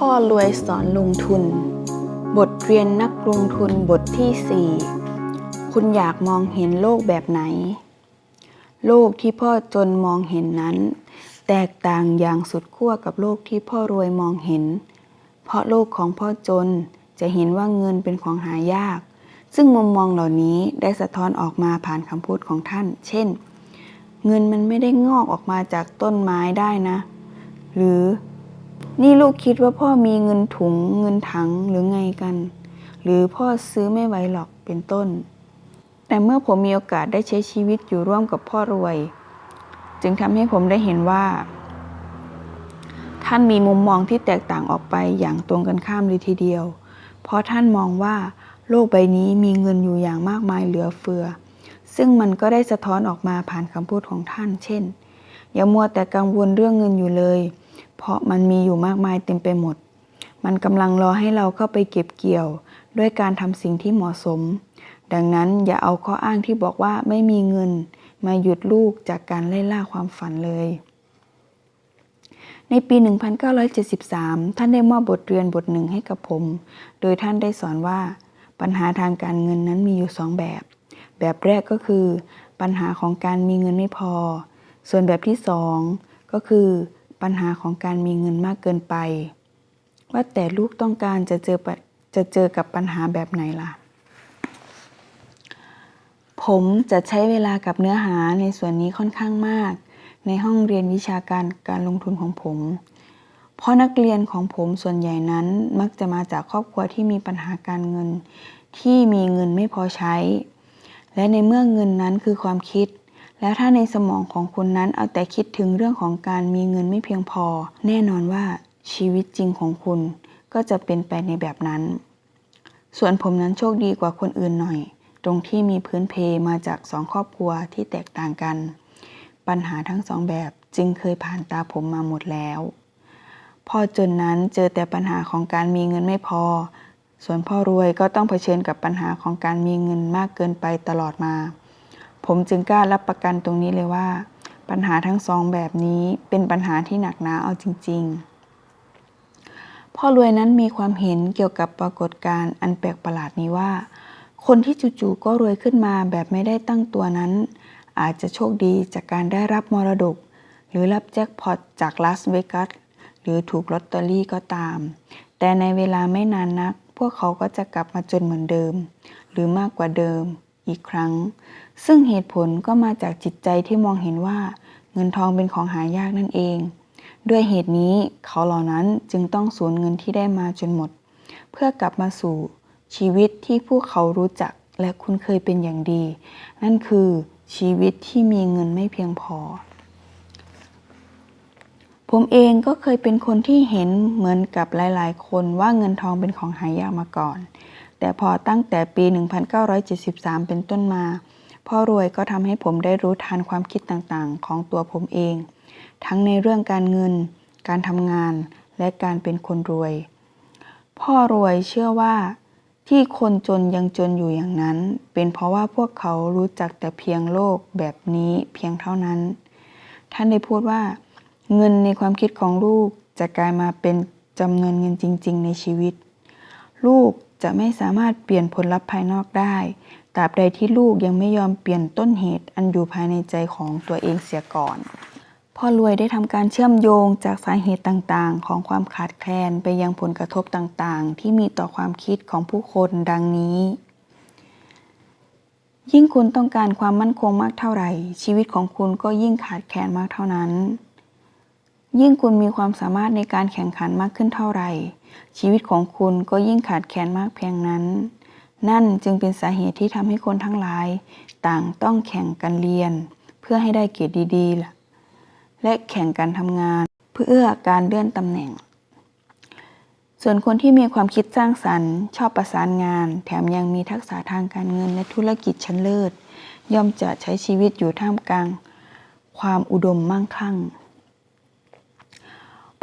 พ่อรวยสอนลงทุน บทเรียนนักลงทุนบทที่ 4 คุณอยากมองเห็นโลกแบบไหน โลกที่พ่อจนมองเห็นนั้น แตกต่างอย่างสุดขั้วกับโลกที่พ่อรวยมองเห็น เพราะโลกของพ่อจนจะเห็นว่าเงินเป็นของหายาก ซึ่งมุมมองเหล่านี้ได้สะท้อนออกมาผ่านคำพูดของท่าน เช่น เงินมันไม่ได้งอกออกมาจากต้นไม้ได้นะ หรือ นี่ลูกคิดว่าพ่อมีเงินถุงเงินถังหรือไงกัน หรือพ่อซื้อไม่ไหวหรอกเป็นต้น แต่เมื่อผมมีโอกาสได้ใช้ชีวิตอยู่ร่วมกับพ่อรวย จึงทำให้ผมได้เห็นว่า ท่านมีมุมมองที่แตกต่างออกไปอย่างตรงกันข้ามเลยทีเดียว เพราะท่านมองว่าโลกใบนี้มีเงินอยู่อย่างมากมายเหลือเฟือ ซึ่งมันก็ได้สะท้อนออกมาผ่านคำพูดของท่าน เช่น อย่ามัวแต่กังวลเรื่องเงินอยู่เลย เพราะมันมีอยู่มากมายเต็มไปหมด มันกำลังรอให้เราเข้าไปเก็บเกี่ยว ด้วยการทำสิ่งที่เหมาะสม ดังนั้นอย่าเอาข้ออ้างที่บอกว่าไม่มีเงิน มาหยุดลูกจากการไล่ล่าความฝันเลย ในปี 1973 ท่านได้มอบบทเรียนบทหนึ่งให้กับผม โดยท่านได้สอนว่า ปัญหาทางการเงินนั้นมีอยู่สองแบบ แบบแรกก็คือ ปัญหาของการมีเงินไม่พอ ส่วนแบบที่สองก็คือ ปัญหาของการมีเงินมากเกินไป ว่าแต่ลูกต้องการจะเจอจะเจอกับปัญหาแบบไหนล่ะ ผมจะใช้เวลากับเนื้อหาในส่วนนี้ค่อนข้างมาก ในห้องเรียนวิชาการการลงทุนของผม เพราะนักเรียนของผมส่วนใหญ่นั้นมักจะมาจากครอบครัวที่มีปัญหาการเงิน ที่มีเงินไม่พอใช้ และในเมื่อเงินนั้นคือความคิด แล้วถ้าในสมองของคุณนั้นเอาแต่คิดถึงเรื่องของการมีเงินไม่เพียงพอ แน่นอนว่าชีวิตจริงของคุณก็จะเป็นไปในแบบนั้น ส่วนผมนั้นโชคดีกว่าคนอื่นหน่อย ตรงที่มีพื้นเพมาจากสองครอบครัวที่แตกต่างกัน ปัญหาทั้งสองแบบจึงเคยผ่านตาผมมาหมดแล้ว พ่อจนนั้นเจอแต่ปัญหาของการมีเงินไม่พอ ส่วนพ่อรวยก็ต้องเผชิญกับปัญหาของการมีเงินมากเกินไปตลอดมา ผมจึงกล้ารับประกันตรงนี้เลยว่า ปัญหาทั้งสองแบบนี้เป็นปัญหาที่หนักหนาเอาจริง ๆ พ่อรวยนั้นมีความเห็นเกี่ยวกับปรากฏการณ์อันแปลกประหลาดนี้ว่า คนที่จู่ๆก็รวยขึ้นมาแบบไม่ได้ตั้งตัวนั้น อาจจะโชคดีจากการได้รับมรดก หรือรับแจ็คพอตจากลาสเวกัสหรือถูกลอตเตอรี่ก็ตาม แต่ในเวลาไม่นานนัก พวกเขาก็จะกลับมาจนเหมือนเดิม หรือมากกว่าเดิม อีกครั้ง ซึ่งเหตุผลก็มาจากจิตใจที่มองเห็นว่าเงินทองเป็นของหายากนั่นเอง ด้วยเหตุนี้เขาเหล่านั้นจึงต้องสูญเงินที่ได้มาจนหมด เพื่อกลับมาสู่ชีวิตที่พวกเขารู้จักและคุ้นเคยเป็นอย่างดี นั่นคือชีวิตที่มีเงินไม่เพียงพอ ผมเองก็เคยเป็นคนที่เห็นเหมือนกับหลาย ๆ คนว่าเงินทองเป็นของหายากมาก่อน แต่พอตั้งแต่ปี 1973 เป็นต้นมา พ่อรวยก็ทำให้ผมได้รู้ทันความคิดต่างๆ ของตัวผมเอง ทั้งในเรื่องการเงิน การทำงาน และการเป็นคนรวย พ่อรวยเชื่อว่าที่คนจนยังจนอยู่อย่างนั้น เป็นเพราะว่าพวกเขารู้จักแต่เพียงโลกแบบนี้เพียงเท่านั้น ท่านได้พูดว่า เงินในความคิดของลูกจะกลายมาเป็นจำนวนเงินจริง ๆ ในชีวิต ลูก จะไม่สามารถเปลี่ยนผลลัพธ์ภายนอกได้ ตราบใดที่ลูกยังไม่ยอมเปลี่ยนต้นเหตุอันอยู่ภายในใจของตัวเองเสียก่อน พ่อรวยได้ทำการเชื่อมโยงจากสาเหตุต่างๆ ของความขาดแคลนไปยังผลกระทบต่างๆ ที่มีต่อความคิดของผู้คนดังนี้ ยิ่งคุณต้องการความมั่นคงมากเท่าไหร่ ชีวิตของคุณก็ยิ่งขาดแคลนมากเท่านั้น ยิ่งคุณมีความสามารถในการแข่งขันมากขึ้นเท่าไหร่ ชีวิตของคุณก็ยิ่งขาดแคลนมากเพียงนั้น นั่นจึงเป็นสาเหตุที่ทำให้คนทั้งหลาย ต่างต้องแข่งกันเรียน เพื่อให้ได้เกียรดดีๆล่ะและแข่งกันทำงานเพื่อการเลื่อนตำแหน่ง ส่วนคนที่มีความคิดสร้างสรรค์ ชอบประสานงาน แถมยังมีทักษะทางการเงินและธุรกิจชั้นเลิศ ย่อมจะใช้ชีวิตอยู่ท่ามกลาง ความอุดมมั่งคั่ง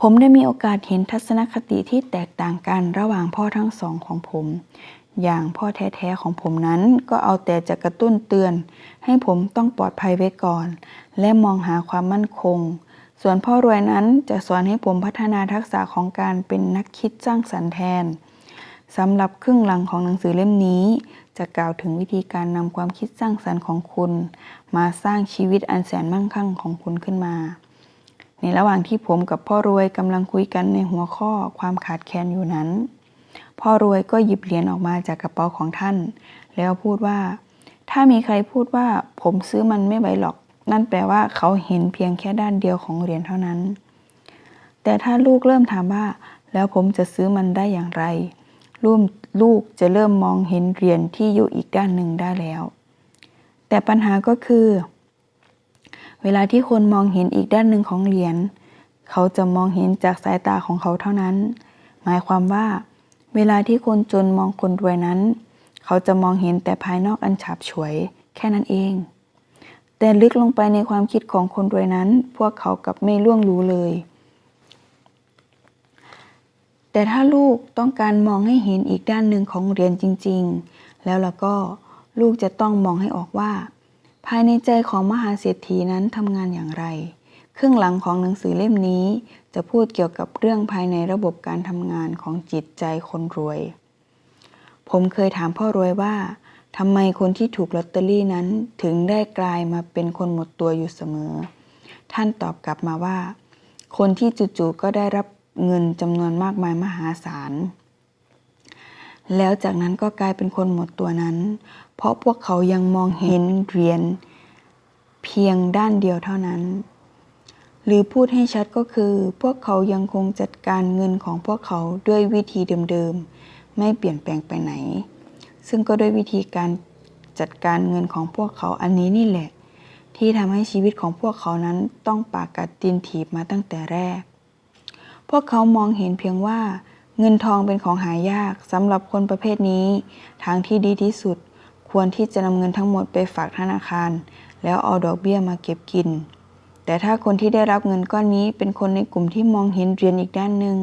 ผมได้มีโอกาสเห็นทัศนคติที่แตกต่างกันระหว่างพ่อทั้งสองของผม อย่างพ่อแท้ๆของผมนั้นก็เอาแต่จะกระตุ้นเตือน ให้ผมต้องปลอดภัยไว้ก่อน และมองหาความมั่นคง ส่วนพ่อรวยนั้นจะสอนให้ผมพัฒนาทักษะของการเป็นนักคิดสร้างสรรค์แทนสำหรับครึ่งหลังของหนังสือเล่มนี้ จะกล่าวถึงวิธีการนำความคิดสร้างสรรค์ของคุณ มาสร้างชีวิตอันแสนมั่งคั่งของคุณขึ้นมา ในระหว่างที่ผมกับพ่อรวยกำลังคุยกันในหัวข้อความขาดแคลนอยู่นั้น พ่อรวยก็หยิบเหรียญออกมาจากกระเป๋าของท่าน แล้วพูดว่า ถ้ามีใครพูดว่าผมซื้อมันไม่ไหวหรอก นั่นแปลว่าเขาเห็นเพียงแค่ด้านเดียวของเหรียญเท่านั้น แต่ถ้าลูกเริ่มถามว่า แล้วผมจะซื้อมันได้อย่างไรลูกลูกจะเริ่มมองเห็นเหรียญที่อยู่อีกด้านหนึ่งได้แล้ว แต่ปัญหาก็คือ เวลาที่คนมองเห็นอีกด้านหนึ่งของเหรียญ เขาจะมองเห็นจากสายตาของเขาเท่านั้น หมายความว่า เวลาที่คนจนมองคนรวยนั้น เขาจะมองเห็นแต่ภายนอกอันฉาบฉวย แค่นั้นเอง แต่ลึกลงไปในความคิดของคนรวยนั้น พวกเขากับไม่ล่วงรู้เลย แต่ถ้าลูกต้องการมองให้เห็นอีกด้านหนึ่งของเหรียญจริง ๆ แล้วล่ะก็ลูกจะต้องมองให้ออกว่า ภายในใจของมหาเศรษฐีนั้นทำงานอย่างไรครึ่งหลังของหนังสือเล่มนี้จะพูดเกี่ยวกับเรื่องภายในระบบการทำงานของจิตใจคนรวย ผมเคยถามพ่อรวยว่าทำไมคนที่ถูกลอตเตอรี่นั้นถึงได้กลายมาเป็นคนหมดตัวอยู่เสมอ ท่านตอบกลับมาว่า คนที่จู่ๆก็ได้รับเงินจำนวนมากมายมหาศาล แล้วจากนั้นก็กลายเป็นคนหมดตัวนั้น เพราะพวกเขายังมองเห็นเหรียญเพียงด้านเดียวเท่านั้น หรือพูดให้ชัดก็คือ พวกเขายังคงจัดการเงินของพวกเขาด้วยวิธีเดิมๆ ไม่เปลี่ยนแปลงไปไหน ซึ่งก็ด้วยวิธีการจัดการเงินของพวกเขาอันนี้นี่แหละ ที่ทำให้ชีวิตของพวกเขานั้นต้องปากกัดตีนถีบมาตั้งแต่แรก พวกเขามองเห็นเพียงว่า เงินทองเป็นของหายากสำหรับคนประเภทนี้ ทางที่ดีที่สุด ควรที่จะนำเงินทั้งหมดไปฝากธนาคาร แล้วเอาดอกเบี้ยมาเก็บกิน แต่ถ้าคนที่ได้รับเงินก้อนนี้เป็นคนในกลุ่มที่มองเห็นเรียญอีกด้านหนึ่ง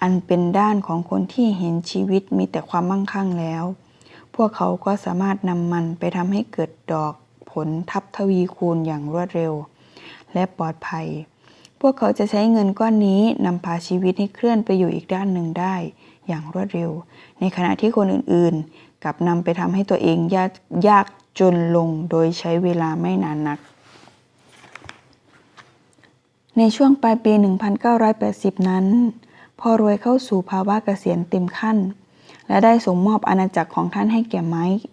อันเป็นด้านของคนที่เห็นชีวิตมีแต่ความมั่งคั่งแล้ว พวกเขาก็สามารถนำมันไปทำให้เกิดดอกผลทับทวีคูณอย่างรวดเร็ว และปลอดภัย พวกเขาจะใช้เงินก้อนนี้นำพาชีวิตให้เคลื่อนไปอยู่อีกด้านหนึ่งได้ อย่างรวดเร็ว ในขณะที่คนอื่น กลับนำไปทำให้ตัวเองยากยากจนลงโดยใช้เวลาไม่นานนัก ในช่วงปลายปี 1980 นั้นพ่อรวยเข้าสู่ภาวะเกษียณเต็มขั้น และได้ส่งมอบอาณาจักรของท่านให้แก่ไมค์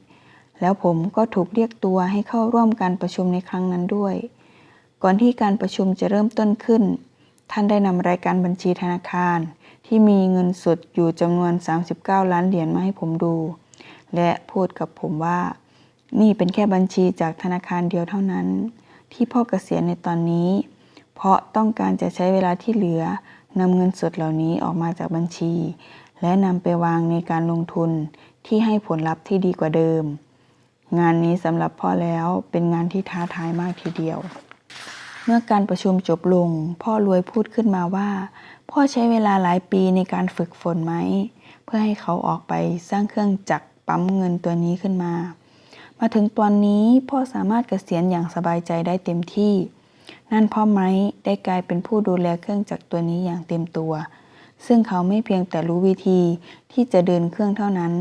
แล้วผมก็ถูกเรียกตัวให้เข้าร่วมการประชุมในครั้งนั้นด้วย ก่อนที่การประชุมจะเริ่มต้นขึ้น ท่านได้นำรายการบัญชีธนาคาร ที่มีเงินสดอยู่จำนวน 39 ล้านเหรียญมาให้ผมดู และพูดกับผมว่า นี่เป็นแค่บัญชีจากธนาคารเดียวเท่านั้น ที่พ่อเกษียณในตอนนี้ เพราะต้องการจะใช้เวลาที่เหลือนำเงินสดเหล่านี้ออกมาจากบัญชี และนำไปวางในการลงทุนที่ให้ผลลัพธ์ที่ดีกว่าเดิม งานนี้สำหรับพ่อแล้วเป็นงานที่ท้าทายมากทีเดียว เมื่อการประชุมจบลง พ่อรวยพูดขึ้นมาว่า พ่อใช้เวลาหลายปีในการฝึกฝนไหม เพื่อให้เขาออกไปสร้างเครื่องจักร ปั๊มเงินตัวนี้ขึ้นมา มาถึงตอนนี้พ่อสามารถเกษียณอย่างสบายใจได้เต็มที่ นั่นพ่อไม้ได้กลายเป็นผู้ดูแลเครื่องจักรตัวนี้อย่างเต็มตัว ซึ่งเขาไม่เพียงแต่รู้วิธีที่จะเดินเครื่องเท่านั้น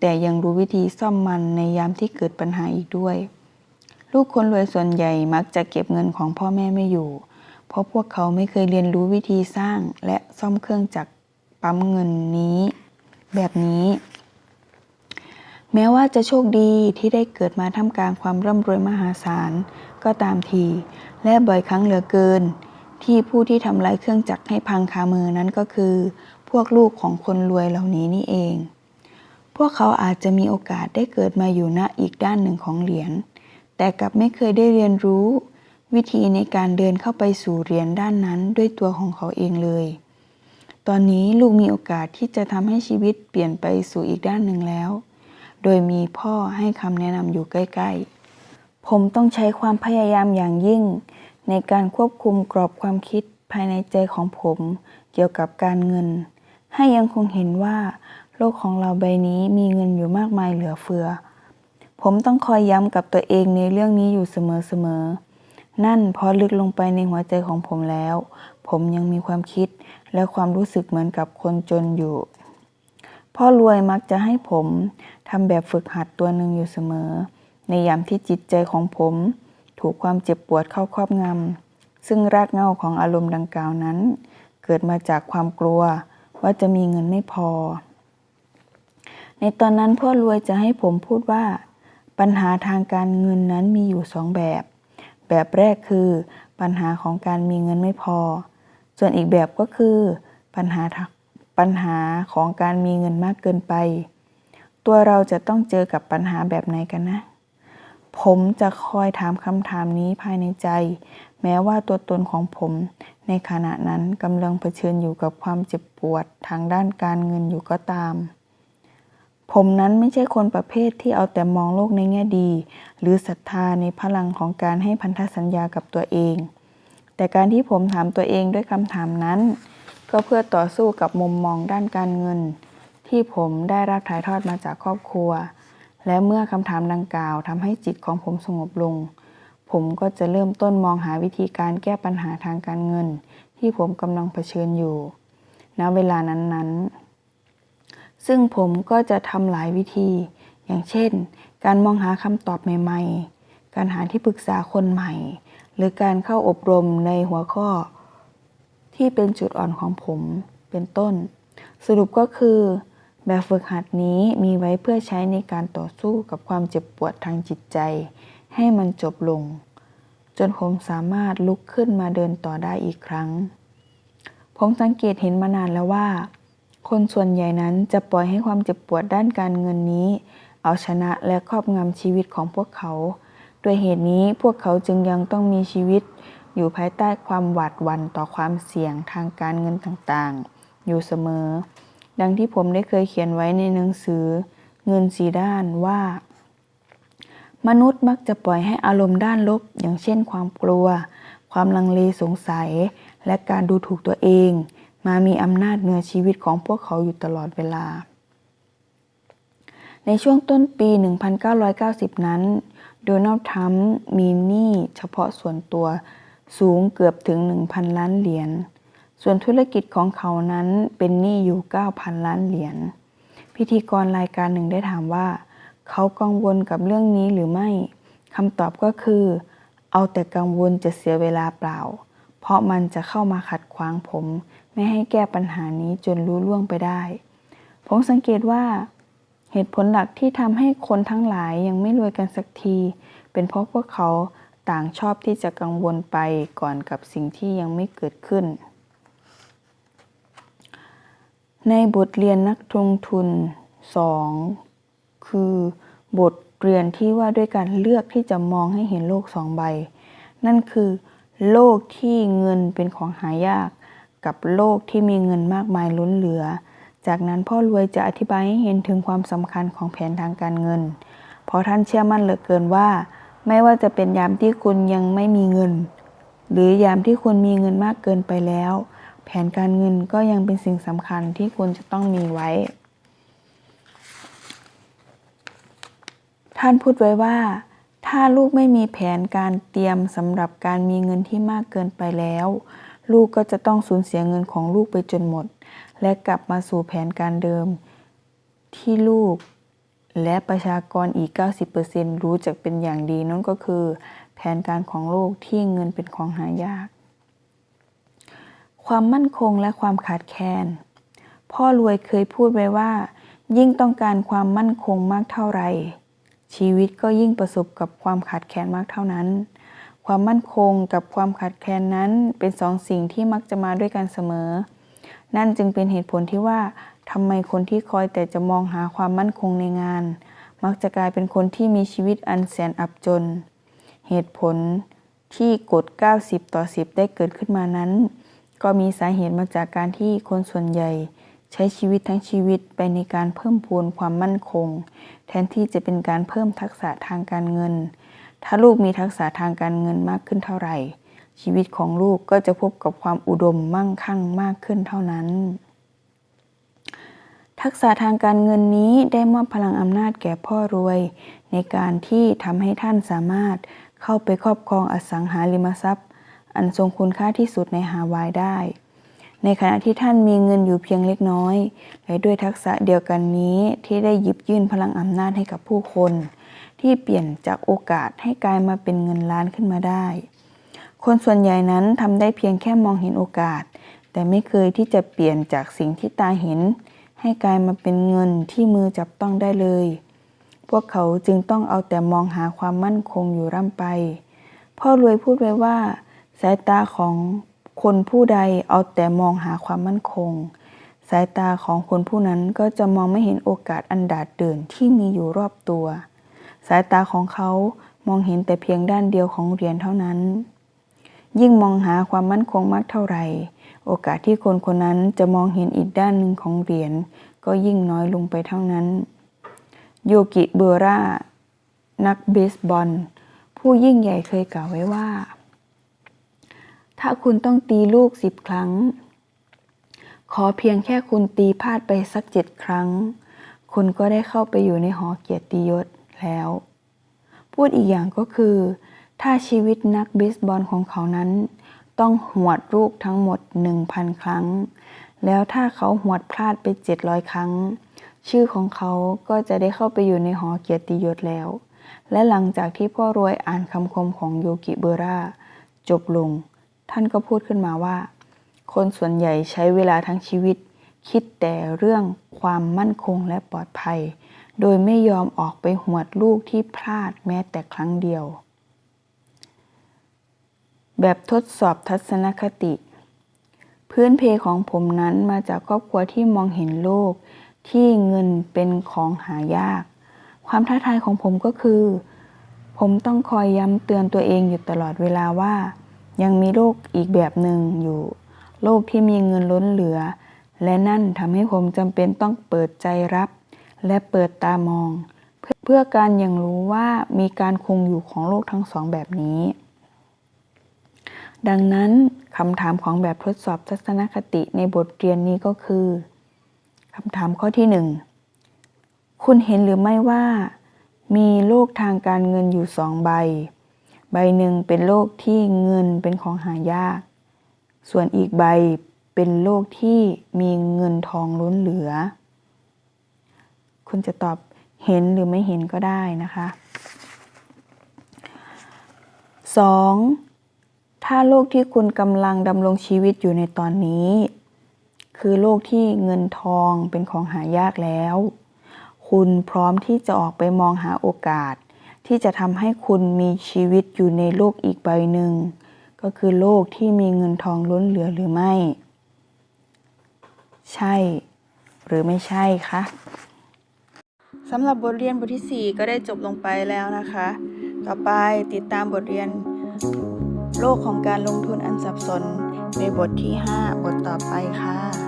แต่ยังรู้วิธีซ่อมมันในยามที่เกิดปัญหาอีกด้วย ลูกคนรวยส่วนใหญ่มักจะเก็บเงินของพ่อแม่ไม่อยู่ เพราะพวกเขาไม่เคยเรียนรู้วิธีสร้างและซ่อมเครื่องจักรปั๊มเงินนี้ แบบนี้ แม้ว่าจะโชคดีที่ได้เกิดมาท่ามกลางความร่ำรวยมหาศาลก็ตามที และบ่อยครั้งเหลือเกิน ที่ผู้ที่ทำลายเครื่องจักรให้พังคามือนั้นก็คือ พวกลูกของคนรวยเหล่านี้นี่เอง พวกเขาอาจจะมีโอกาสได้เกิดมาอยู่ณอีกด้านหนึ่งของเหรียญ แต่กลับไม่เคยได้เรียนรู้ วิธีในการเดินเข้าไปสู่เหรียญด้านนั้นด้วยตัวของเขาเองเลย ตอนนี้ลูกมีโอกาสที่จะทำให้ชีวิตเปลี่ยนไปสู่อีกด้านหนึ่งแล้ว โดยมีพ่อให้คำแนะนำอยู่ใกล้ ๆ ผมต้องใช้ความพยายามอย่างยิ่ง ในการควบคุมกรอบความคิดภายในใจของผมเกี่ยวกับการเงิน ให้ยังคงเห็นว่า โลกของเราใบนี้มีเงินอยู่มากมายเหลือเฟือ ผมต้องคอยย้ำกับตัวเองในเรื่องนี้อยู่เสมอๆ นั่นเพอลึกลงไปในหัวใจของผมแล้ว ผมยังมีความคิดและความรู้สึกเหมือนกับคนจนอยู่ พ่อรวยมักจะให้ผมทำแบบฝึกหัดตัวหนึ่งอยู่เสมอ ในยามที่จิตใจของผม ถูกความเจ็บปวดเข้าครอบงำซึ่งรากเหง้าของอารมณ์ดังกล่าวนั้น เกิดมาจากความกลัวว่าจะมีเงินไม่พอ ในตอนนั้นพ่อรวยจะให้ผมพูดว่า ปัญหาทางการเงินนั้นมีอยู่สองแบบ แบบแรกคือ ปัญหาของการมีเงินไม่พอ ส่วนอีกแบบก็คือ ปัญหา ปัญหาของการมีเงินมากเกินไป ตัวเราจะต้องเจอกับปัญหาแบบไหนกันนะ ผมจะคอยถามคำถามนี้ภายในใจ แม้ว่าตัวตนของผม ในขณะนั้นกำลังเผชิญอยู่กับความเจ็บปวดทางด้านการเงินอยู่ก็ตาม ผมนั้นไม่ใช่คนประเภทที่เอาแต่มองโลกในแง่ดี หรือศรัทธาในพลังของการให้พันธสัญญากับตัวเอง แต่การที่ผมถามตัวเองด้วยคำถามนั้น ก็เพื่อต่อสู้กับมุมมองด้านการเงิน ที่ผมได้รับถ่ายทอดมาจากครอบครัว และเมื่อคำถามดังกล่าวทำให้จิตของผมสงบลง ผมก็จะเริ่มต้นมองหาวิธีการแก้ปัญหาทางการเงิน ที่ผมกำลังเผชิญอยู่ณเวลานั้นๆ ซึ่งผมก็จะทำหลายวิธี อย่างเช่น การมองหาคำตอบใหม่ ๆ การหาที่ปรึกษาคนใหม่ หรือการเข้าอบรมในหัวข้อ ที่เป็นจุดอ่อนของผมเป็นต้น สรุปก็คือ แบบฝึกหัดนี้มีไว้เพื่อใช้ในการต่อสู้กับความเจ็บปวดทางจิตใจ ให้มันจบลง จนผมสามารถลุกขึ้นมาเดินต่อได้อีกครั้ง ผมสังเกตเห็นมานานแล้วว่า คนส่วนใหญ่นั้นจะปล่อยให้ความเจ็บปวดด้านการเงินนี้ เอาชนะและครอบงำชีวิตของพวกเขา ด้วยเหตุนี้พวกเขาจึงยังต้องมีชีวิต อยู่ภายใต้ความหวาดหวั่นต่อความเสี่ยงทางการเงินต่างๆ อยู่เสมอ ดังที่ผมได้เคยเขียนไว้ในหนังสือ เงินสีด้านว่า มนุษย์มักจะปล่อยให้อารมณ์ด้านลบ อย่างเช่นความกลัว ความลังเลสงสัย และการดูถูกตัวเอง มามีอำนาจเหนือชีวิตของพวกเขาอยู่ตลอดเวลา ในช่วงต้นปี 1990 นั้น โดนัลด์ทรัมป์มีหนี้เฉพาะส่วนตัว สูงเกือบถึง 1,000 ล้านเหรียญ ส่วนธุรกิจของเขานั้นเป็นหนี้อยู่ 9,000 ล้านเหรียญ พิธีกรรายการหนึ่งได้ถามว่า เขากังวลกับเรื่องนี้หรือไม่ คำตอบก็คือ เอาแต่กังวลจะเสียเวลาเปล่า เพราะมันจะเข้ามาขัดขวางผม ไม่ให้แก้ปัญหานี้จนรู้ล่วงไปได้ ผมสังเกตว่าเหตุผลหลักที่ทำให้คนทั้งหลายยังไม่รวยกันสักที เป็นเพราะพวกเขา ต่างชอบที่จะกังวลไปก่อนกับสิ่งที่ยังไม่เกิดขึ้น ในบทเรียนนักลงทุน 2 คือบทเรียนที่ว่าด้วยการเลือกที่จะมองให้เห็นโลกสองใบ นั่นคือ โลกที่เงินเป็นของหายาก กับโลกที่มีเงินมากมายล้นเหลือ จากนั้นพ่อรวยจะอธิบายให้เห็นถึงความสำคัญของแผนทางการเงิน เพราะท่านเชื่อมั่นเหลือเกินว่า ไม่ว่าจะเป็นยามที่คุณยังไม่มีเงิน หรือยามที่คุณมีเงินมากเกินไปแล้ว แผนการเงินก็ยังเป็นสิ่งสำคัญที่คุณจะต้องมีไว้ ท่านพูดไว้ว่า ถ้าลูกไม่มีแผนการเตรียมสำหรับการมีเงินที่มากเกินไปแล้ว ลูกก็จะต้องสูญเสียเงินของลูกไปจนหมด และกลับมาสู่แผนการเดิม ที่ลูก และประชากรอีก 90%รู้จักเป็นอย่างดีนั่นก็คือ แผนการของโลกที่เงินเป็นของหายาก ความมั่นคงและความขาดแคลน พ่อรวยเคยพูดไว้ว่า ยิ่งต้องการความมั่นคงมากเท่าไหร่ ชีวิตก็ยิ่งประสบกับความขาดแคลนมากเท่านั้น ความมั่นคงกับความขาดแคลนนั้นเป็นสองสิ่งที่มักจะมาด้วยกันเสมอ นั่นจึงเป็นเหตุผลที่ว่า ทำไมคนที่คอยแต่จะมองหาความมั่นคงในงาน มักจะกลายเป็นคนที่มีชีวิตอันแสนอับจน เหตุผลที่กฎ 90 ต่อ 10 ได้เกิดขึ้นมานั้น ก็มีสาเหตุมาจากการที่คนส่วนใหญ่ ใช้ชีวิตทั้งชีวิตไปในการเพิ่มพูนความมั่นคง แทนที่จะเป็นการเพิ่มทักษะทางการเงิน ถ้าลูกมีทักษะทางการเงินมากขึ้นเท่าไหร่ ชีวิตของลูกก็จะพบกับความอุดมมั่งคั่งมากขึ้นเท่านั้น ทักษะทางการเงินนี้ได้มอบพลังอำนาจแก่พ่อรวย ในการที่ทำให้ท่านสามารถเข้าไปครอบครองอสังหาริมทรัพย์ อันทรงคุณค่าที่สุดในฮาวายได้ ในขณะที่ท่านมีเงินอยู่เพียงเล็กน้อย และด้วยทักษะเดียวกันนี้ที่ได้หยิบยื่นพลังอำนาจให้กับผู้คน ที่เปลี่ยนจากโอกาสให้กลายมาเป็นเงินล้านขึ้นมาได้ คนส่วนใหญ่นั้นทำได้เพียงแค่มองเห็นโอกาส แต่ไม่เคยที่จะเปลี่ยนจากสิ่งที่ตาเห็น ให้กลายมาเป็นเงินที่มือจับต้องได้เลย พวกเขาจึงต้องเอาแต่มองหาความมั่นคงอยู่ร่ำไป พ่อรวยพูดไว้ว่า สายตาของคนผู้ใดเอาแต่มองหาความมั่นคง สายตาของคนผู้นั้นก็จะมองไม่เห็นโอกาสอันดาดเดินที่มีอยู่รอบตัว สายตาของเขามองเห็นแต่เพียงด้านเดียวของเหรียญเท่านั้น ยิ่งมองหาความมั่นคงมากเท่าไหร่ โอกาสที่คนคนนั้นจะมองเห็นอีกด้านหนึ่งของเหรียญก็ยิ่งน้อยลงไปเท่านั้น โยกิเบอร่า นักเบสบอล ผู้ยิ่งใหญ่เคยกล่าวไว้ว่า ถ้าคุณต้องตีลูกสิบครั้ง ขอเพียงแค่คุณตีพลาดไปสักเจ็ดครั้ง คุณก็ได้เข้าไปอยู่ในหอเกียรติยศแล้ว พูดอีกอย่างก็คือ ถ้าชีวิตนักเบสบอลของเขานั้น ต้องหวดลูกทั้งหมด 1,000 ครั้ง แล้วถ้าเขาหวดพลาดไป 700 ครั้ง ชื่อของเขาก็จะได้เข้าไปอยู่ในหอเกียรติยศแล้ว และหลังจากที่พ่อรวยอ่านคำคมของโยกิเบราจบลง ท่านก็พูดขึ้นมาว่า คนส่วนใหญ่ใช้เวลาทั้งชีวิต คิดแต่เรื่องความมั่นคงและปลอดภัย โดยไม่ยอมออกไปหวดลูกที่พลาดแม้แต่ครั้งเดียว แบบทดสอบทัศนคติ พื้นเพของผมนั้นมาจากครอบครัวที่มองเห็นโลก ที่เงินเป็นของหายาก ความท้าทายของผมก็คือ ผมต้องคอยย้ำเตือนตัวเองอยู่ตลอดเวลาว่า ยังมีโลกอีกแบบหนึ่งอยู่ โลกที่มีเงินล้นเหลือ และนั่นทำให้ผมจำเป็นต้องเปิดใจรับ และเปิดตามอง เพื่อเพื่อการยังรู้ว่ามีการคงอยู่ของโลกทั้งสองแบบนี้ ดังนั้นคำถามของแบบทดสอบทัศนคติในบทเรียนนี้ก็คือคำถามข้อที่หนึ่งคุณเห็นหรือไม่ว่า มีโลกทางการเงินอยู่สองใบ ใบหนึ่งเป็นโลกที่เงินเป็นของหายาก ส่วนอีกใบเป็นโลกที่มีเงินทองล้นเหลือ คุณจะตอบเห็นหรือไม่เห็นก็ได้นะคะ 2. ถ้าโลกที่คุณกำลังดำรงชีวิตอยู่ในตอนนี้ คือโลกที่เงินทองเป็นของหายากแล้ว คุณพร้อมที่จะออกไปมองหาโอกาส ที่จะทำให้คุณมีชีวิตอยู่ในโลกอีกใบหนึ่ง ก็คือโลกที่มีเงินทองล้นเหลือหรือไม่ ใช่ หรือไม่ใช่คะสำหรับบทเรียนบทที่ 4 ก็ได้จบลงไปแล้วนะคะ ต่อไปติดตามบทเรียน โลกของการลงทุนอันสับสน ในบทที่ 5 บทต่อไปค่ะ